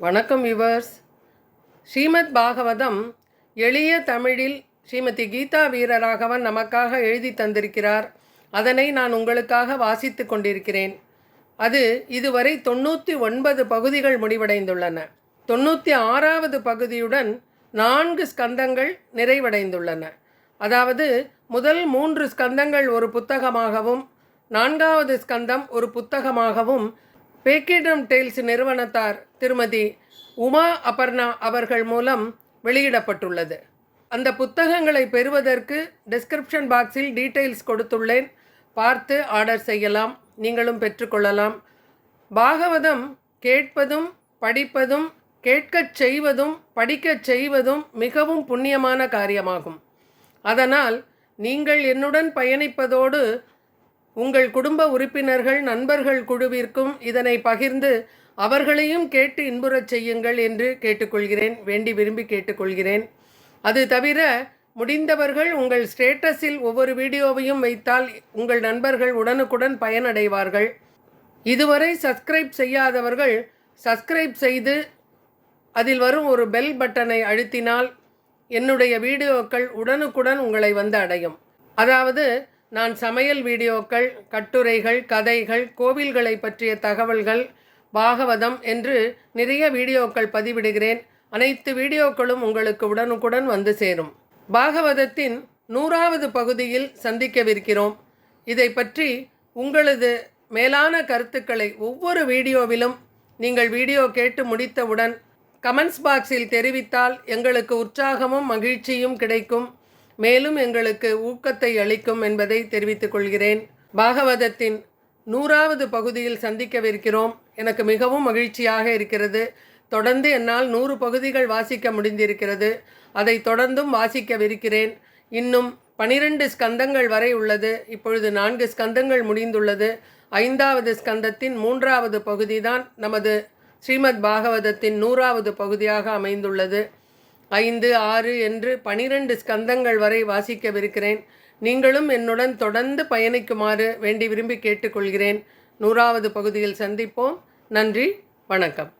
வணக்கம் விவர்ஸ் ஸ்ரீமத் பாகவதம் எளிய தமிழில் ஸ்ரீமதி கீதா வீரராகவன் நமக்காக எழுதி தந்திருக்கிறார். அதனை நான் உங்களுக்காக வாசித்து கொண்டிருக்கிறேன். அது இதுவரை தொண்ணூற்றி ஒன்பது பகுதிகள் முடிவடைந்துள்ளன. தொண்ணூற்றி ஆறாவது பகுதியுடன் நான்கு ஸ்கந்தங்கள் நிறைவடைந்துள்ளன. அதாவது முதல் மூன்று ஸ்கந்தங்கள் ஒரு புத்தகமாகவும் நான்காவது ஸ்கந்தம் ஒரு புத்தகமாகவும் பேக்கிடம் டெய்ல்ஸ் நிறுவனத்தார் திருமதி உமா அபர்ணா அவர்கள் மூலம் வெளியிடப்பட்டுள்ளது. அந்த புத்தகங்களை பெறுவதற்கு டிஸ்கிரிப்ஷன் பாக்ஸில் டீட்டெயில்ஸ் கொடுத்துள்ளேன். பார்த்து ஆர்டர் செய்யலாம். நீங்களும் பெற்றுக்கொள்ளலாம். பாகவதம் கேட்பதும் படிப்பதும் கேட்கச் செய்வதும் படிக்கச் செய்வதும் மிகவும் புண்ணியமான காரியமாகும். அதனால் நீங்கள் என்னுடன் பயணிப்பதோடு உங்கள் குடும்ப உறுப்பினர்கள் நண்பர்கள் குழுவிற்கும் இதனை பகிர்ந்து அவர்களையும் கேட்டு இன்புறச் செய்யுங்கள் என்று கேட்டுக்கொள்கிறேன் வேண்டி விரும்பி கேட்டுக்கொள்கிறேன். அது தவிர முடிந்தவர்கள் உங்கள் ஸ்டேட்டஸில் ஒவ்வொரு வீடியோவையும் வைத்தால் உங்கள் நண்பர்கள் உடனுக்குடன் பயனடைவார்கள். இதுவரை சப்ஸ்கிரைப் செய்யாதவர்கள் சப்ஸ்கிரைப் செய்து அதில் வரும் ஒரு பெல் பட்டனை அழுத்தினால் என்னுடைய வீடியோக்கள் உடனுக்குடன் உங்களை வந்து அடையும். அதாவது நான் சமையல் வீடியோக்கள் கட்டுரைகள் கதைகள் கோவில்களை பற்றிய தகவல்கள் பாகவதம் என்று நிறைய வீடியோக்கள் பதிவிடுகிறேன். அனைத்து வீடியோக்களும் உங்களுக்கு உடனுக்குடன் வந்து சேரும். பாகவதத்தின் நூறாவது பகுதியில் சந்திக்கவிருக்கிறோம். இதை பற்றி உங்களது மேலான கருத்துக்களை ஒவ்வொரு வீடியோவிலும் நீங்கள் வீடியோ கேட்டு முடித்தவுடன் கமெண்ட்ஸ் பாக்ஸில் தெரிவித்தால் எங்களுக்கு உற்சாகமும் மகிழ்ச்சியும் கிடைக்கும். மேலும் எங்களுக்கு ஊக்கத்தை அளிக்கும் என்பதை தெரிவித்துக் கொள்கிறேன். பாகவதத்தின் நூறாவது பகுதியில் சந்திக்கவிருக்கிறோம். எனக்கு மிகவும் மகிழ்ச்சியாக இருக்கிறது. தொடர்ந்து என்னால் நூறு பகுதிகள் வாசிக்க முடிந்திருக்கிறது. அதை தொடர்ந்தும் வாசிக்கவிருக்கிறேன். இன்னும் பனிரெண்டு ஸ்கந்தங்கள் வரை உள்ளது. இப்பொழுது நான்கு ஸ்கந்தங்கள் முடிந்துள்ளது. ஐந்தாவது ஸ்கந்தத்தின் மூன்றாவது பகுதிதான் நமது ஸ்ரீமத் பாகவதத்தின் நூறாவது பகுதியாக அமைந்துள்ளது. ஐந்து ஆறு என்று பனிரெண்டு ஸ்கந்தங்கள் வரை வாசிக்கவிருக்கிறேன். நீங்களும் என்னுடன் தொடர்ந்து பயணிக்குமாறு வேண்டி விரும்பி கேட்டுக்கொள்கிறேன். நூறாவது பகுதியில் சந்திப்போம். நன்றி வணக்கம்.